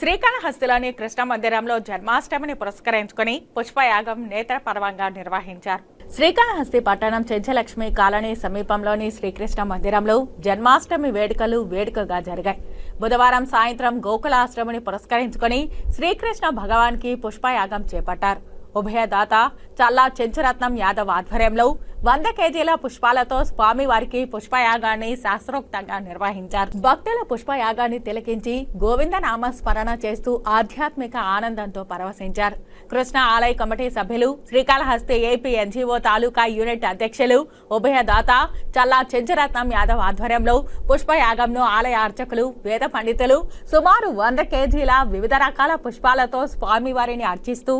శ్రీకాళహస్తిలోని కృష్ణ మందిరంలో జన్మాష్టమిని పురస్కరించుకుని పుష్పయాగం నేత్ర పర్వంగా నిర్వహించారు. శ్రీకాళహస్తి పట్టణం చెంచలక్ష్మి కాలనీ సమీపంలోని శ్రీకృష్ణ మందిరంలో జన్మాష్టమి వేడుకలు వేడుకగా జరిగాయి. బుధవారం సాయంత్రం గోకులాశ్రముని పురస్కరించుకుని శ్రీకృష్ణ భగవాన్కి పుష్పయాగం చేపట్టారు. ఉభయదాత చల్లా చెంచురత్నం యాదవ్ ఆధ్వర్యంలో వంద కేజీల పుష్పాలతో స్వామివారికి పుష్పయాగాన్ని శాస్త్రోక్తంగా నిర్వహించారు. భక్తుల పుష్పయాగాన్ని తిలకించి గోవింద నామ స్మరణ చేస్తూ ఆధ్యాత్మిక ఆనందంతో పరవశించారు. కృష్ణ ఆలయ కమిటీ సభ్యులు Srikalahasti AP NGO taluka unit అధ్యక్షులు ఉభయదాత చల్లా చెంచురత్నం యాదవ్ ఆధ్వర్యంలో పుష్పయాగంను ఆలయ అర్చకులు వేద పండితులు సుమారు వంద కేజీల వివిధ రకాల పుష్పాలతో స్వామివారిని అర్చిస్తూ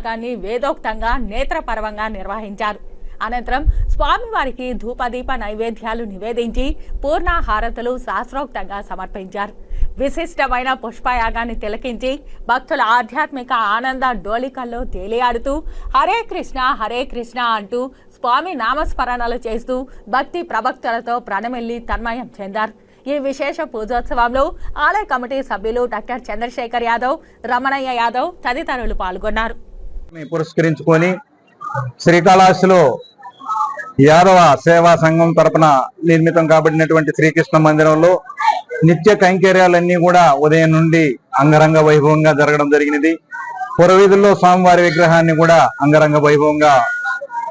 యాగాన్ని వేదోక్తంగా నేత్రపర్వంగా నిర్వహించారు. అనంతరం స్వామివారికి ధూపదీప నైవేద్యాలు నివేదించి పూర్ణాహారతులు శాస్త్రోక్తంగా సమర్పించారు. విశిష్టమైన పుష్పయాగాన్ని తిలకించి భక్తుల ఆధ్యాత్మిక ఆనంద డోలికల్లో తేలియాడుతూ హరే కృష్ణ హరే కృష్ణ అంటూ స్వామి నామస్మరణలు చేస్తూ భక్తి ప్రభక్తులతో ప్రణమిల్లి తన్మయం చెందారు. ఈ విశేష పూజోత్సవంలో ఆలయ కమిటీ సభ్యులు డాక్టర్ చంద్రశేఖర్ యాదవ్ రమణయ్య యాదవ్ తదితరులు పాల్గొన్నారు. పురస్కరించుకొని శ్రీకాళహస్తిలో యాదవ సేవా సంఘం తరపున నిర్మితం కాబడినటువంటి శ్రీకృష్ణ మందిరంలో నిత్య కైంకర్యాలన్నీ కూడా ఉదయం నుండి అంగరంగ వైభవంగా జరగడం జరిగినది. పురవీధుల్లో స్వామివారి విగ్రహాన్ని కూడా అంగరంగ వైభవంగా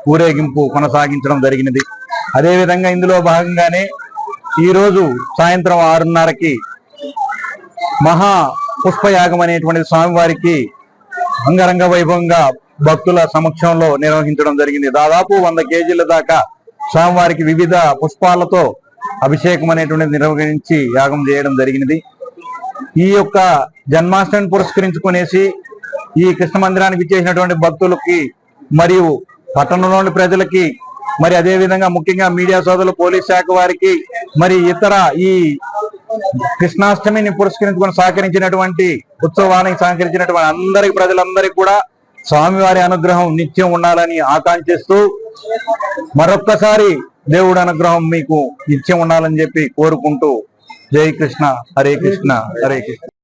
ఊరేగింపు కొనసాగించడం జరిగినది. అదేవిధంగా ఇందులో భాగంగానే ఈరోజు సాయంత్రం ఆరున్నరకి మహా పుష్పయాగం అనేటువంటి స్వామివారికి అంగరంగ వైభవంగా భక్తుల సమక్షంలో నిర్వహించడం జరిగింది. దాదాపు వంద కేజీల దాకా స్వామివారికి వివిధ పుష్పాలతో అభిషేకం అనేటువంటిది నిర్వహించి యాగం చేయడం జరిగినది. ఈ యొక్క జన్మాష్టమిని పురస్కరించుకునేసి ఈ కృష్ణ మందిరానికి ఇచ్చేసినటువంటి భక్తులకి మరియు పట్టణంలోని ప్రజలకి మరి అదే విధంగా ముఖ్యంగా మీడియా సోదరులు పోలీస్ శాఖ వారికి మరి ఇతర ఈ కృష్ణాష్టమిని పురస్కరించుకొని సహకరించినటువంటి ఉత్సవానికి సహకరించినటువంటి అందరికి ప్రజలందరికీ కూడా స్వామివారి అనుగ్రహం నిత్యం ఉండాలని ఆకాంక్షిస్తూ మరొక్కసారి దేవుడి అనుగ్రహం మీకు నిత్యం ఉండాలని చెప్పి కోరుకుంటూ జై కృష్ణ హరే కృష్ణ హరే కృష్ణ.